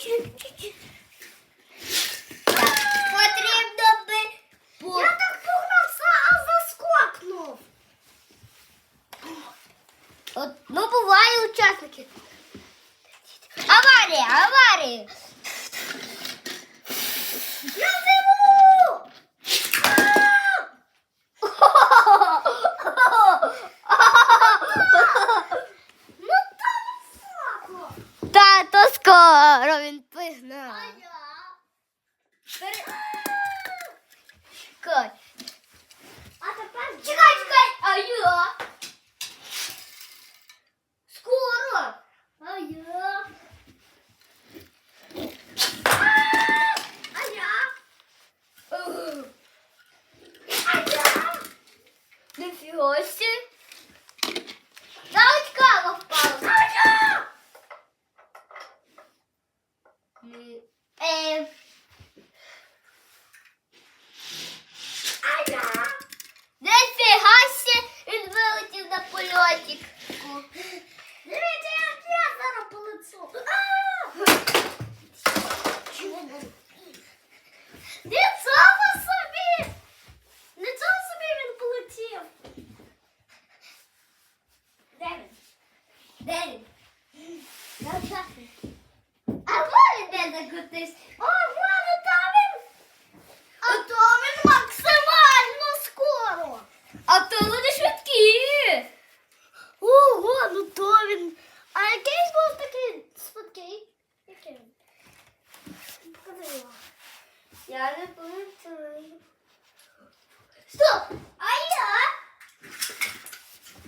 чуть-чуть. Я так погнався, а заскокнув. От, ну бывают участники Аварія, аварія. На. А я? Бери. Чекай. А тепер Чекай, чекай. А я? Скоро. А я? А я? А я? Нифіга сі. Навіть кава впала. А я? Ні. Е, А я? Нифіга сі. Він вилетів на польотик. Дивіться, як я зараз полету. А! Чого? Нічого собі! Нічого собі він полетів. Де він? Де він? Навчати. А вон де закрутись. О, вон там він! А то він максимально скоро. А то вони швидкі. Ого, ну то він. А який був такий швидкий? Який. Я не пам'ятаю. Стоп! А я?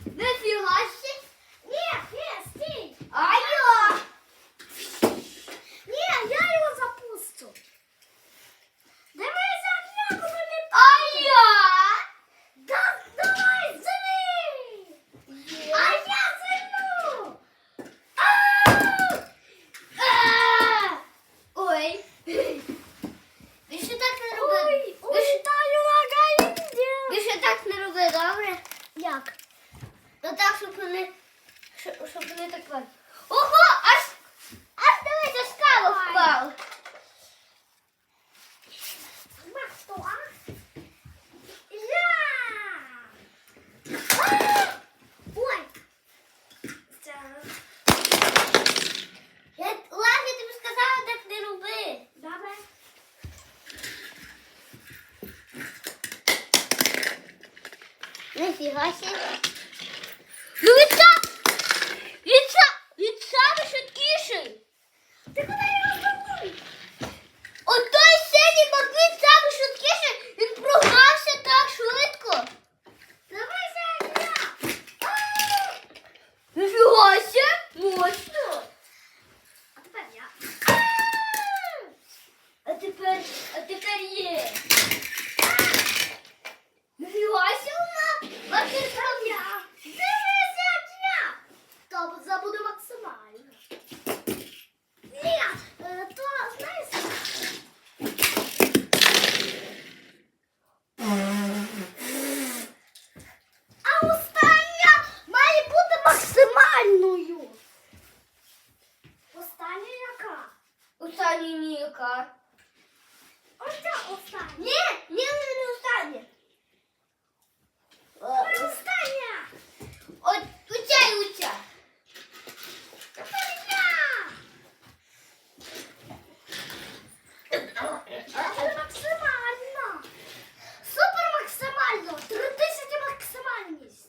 Нифіга сі. Ні, ні, стій! А я? Ні, я його запустю. Дивися, як я коли А я? Да, давай, зини! А я зину! А! Ой. Ви ще так не робили. Ой, Ви ще- улітаю на гаїнді. Ви ще так не робили, добре? Як? Ну так, щоб вони, щоб, вони так вели. Ого, аж, аж дивись, аж кава Давай. впала. Хто, а? Я! А! Ой! Це... Я, ладно, я тобі сказала, так не роби. Добре. Нифіга сі. Ну від са... Від са... Від саме швидкіший. Ти куди його забув? От той синій Маквін саме швидкіший, він програвся так швидко. Дивися, як я! А! Нифіга сі. Мощно. А тепер я. А тепер, тепер є. Сі вона. А ти Тепер я. Дивися, як я! То це максимально. Ні, е, то, знаєш, а остання має бути максимальною. Остання яка? Останній ніяка. Ось ця остання. Ні, ні, не, не останнє. Ой, Остання. От оця і оця. Тепер я. Це максимально. Супер максимально. Три тисячі максимальність.